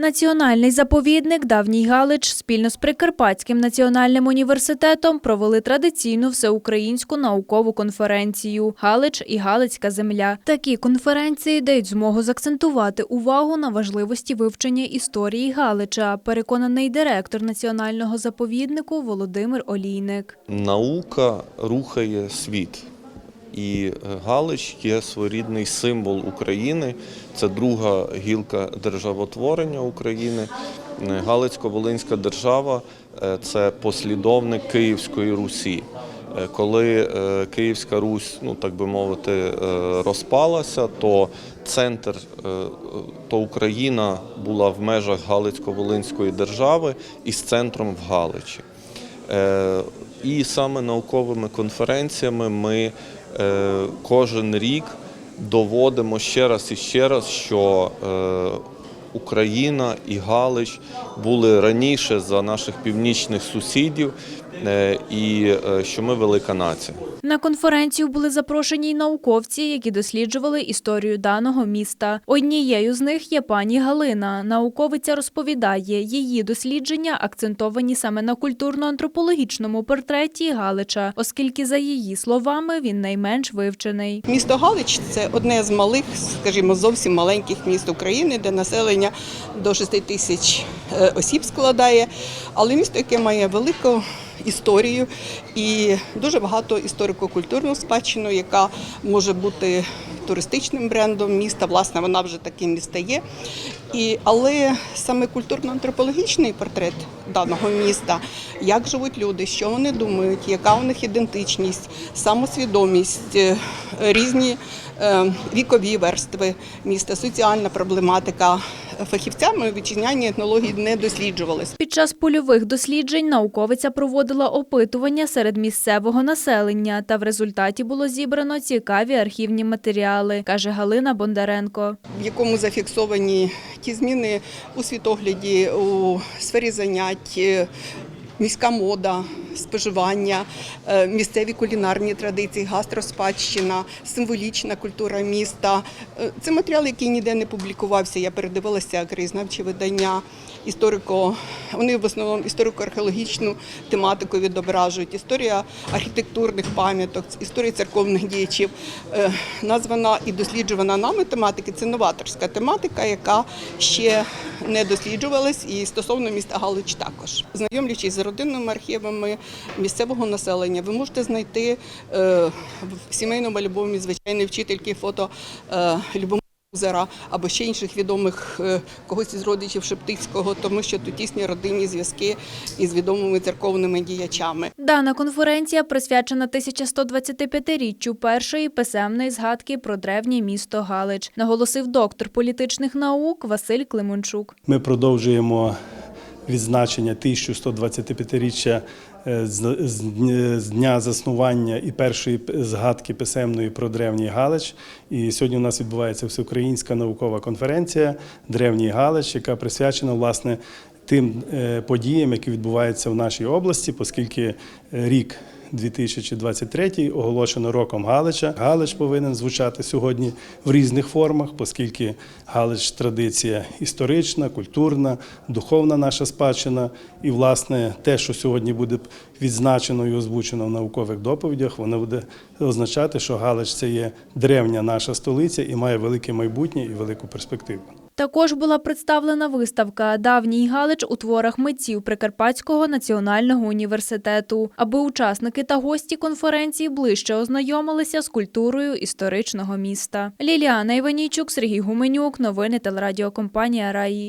Національний заповідник Давній Галич спільно з Прикарпатським національним університетом провели традиційну всеукраїнську наукову конференцію Галич і Галицька земля. Такі конференції дають змогу закцентувати увагу на важливості вивчення історії Галича, переконаний директор національного заповіднику Володимир Олійник. Наука рухає світ. І е, Галич є своєрідний символ України. Це друга гілка державотворення України. Е, Галицько-Волинська держава е, це послідовник Київської Русі. Коли Київська Русь, ну так би мовити, розпалася, то центр, то Україна була в межах Галицько-Волинської держави із центром в Галичі. І саме науковими конференціями ми кожен рік доводимо ще раз і ще раз, що е, Україна і Галич були раніше за наших північних сусідів, е, і е, що ми велика нація. На конференцію були запрошені й науковці, які досліджували історію даного міста. Однією з них є пані Галина. Науковиця розповідає, її дослідження акцентовані саме на культурно-антропологічному портреті Галича, оскільки, за її словами, він найменш вивчений. Місто Галич це одне з малих, скажімо, зовсім маленьких міст України, де населення до 6 тисяч е, осіб складає, але місто, яке має велику історію і дуже багато історико-культурну спадщину, яка може бути туристичним брендом міста. Власне, вона вже таким і стає. І, але саме культурно-антропологічний портрет даного міста, як живуть люди, що вони думають, яка у них ідентичність, самосвідомість, е, різні е, вікові верстви міста, соціальна проблематика. Фахівцями вітчизняні етнології не досліджувалися. Під час польових досліджень науковиця проводила опитування серед місцевого населення, та в результаті було зібрано цікаві архівні матеріали, каже Галина Бондаренко. в якому зафіксовані ті зміни у світогляді, у сфері занять, міська мода, споживання, е, місцеві кулінарні традиції, гастроспадщина, символічна культура міста. Е, Це матеріал, який ніде не публікувався. Я передивилася краєзнавчі видання. Історико, вони в основному історико-археологічну тематику відображують. Історія архітектурних пам'яток, історія церковних діячів. Е, Названа і досліджувана нами тематики. Це новаторська тематика, яка ще не досліджувалась, і стосовно міста Галич також. Знайомлячись з родинними архівами місцевого населення, ви можете знайти е, в сімейному альбомі звичайної вчительки фото е, Любомира або ще інших відомих е, когось із родичів Шептицького, тому що тут тісні родинні зв'язки із відомими церковними діячами. Дана конференція присвячена 1125-річчю першої писемної згадки про древнє місто Галич, наголосив доктор політичних наук Василь Климончук. Ми продовжуємо відзначення 1125-річчя е, з дня- заснування і першої згадки писемної про древній Галич. І сьогодні у нас відбувається всеукраїнська наукова конференція Древній Галич, яка присвячена власне тим е, подіям, які відбуваються в нашій області, оскільки е, рік 2023 оголошено роком Галича. Галич повинен звучати сьогодні в різних формах, оскільки Галич традиція історична, культурна, духовна наша спадщина. І, власне, те, що сьогодні буде відзначено і озвучено в наукових доповідях, воно буде означати, що Галич це є древня наша столиця і має велике майбутнє і велику перспективу. Також була представлена виставка Давній Галич у творах митців Прикарпатського національного університету, аби учасники та гості конференції ближче ознайомилися з культурою історичного міста. Ліліана Іванійчук, Сергій Гуменюк, новини телерадіокомпанія Раї.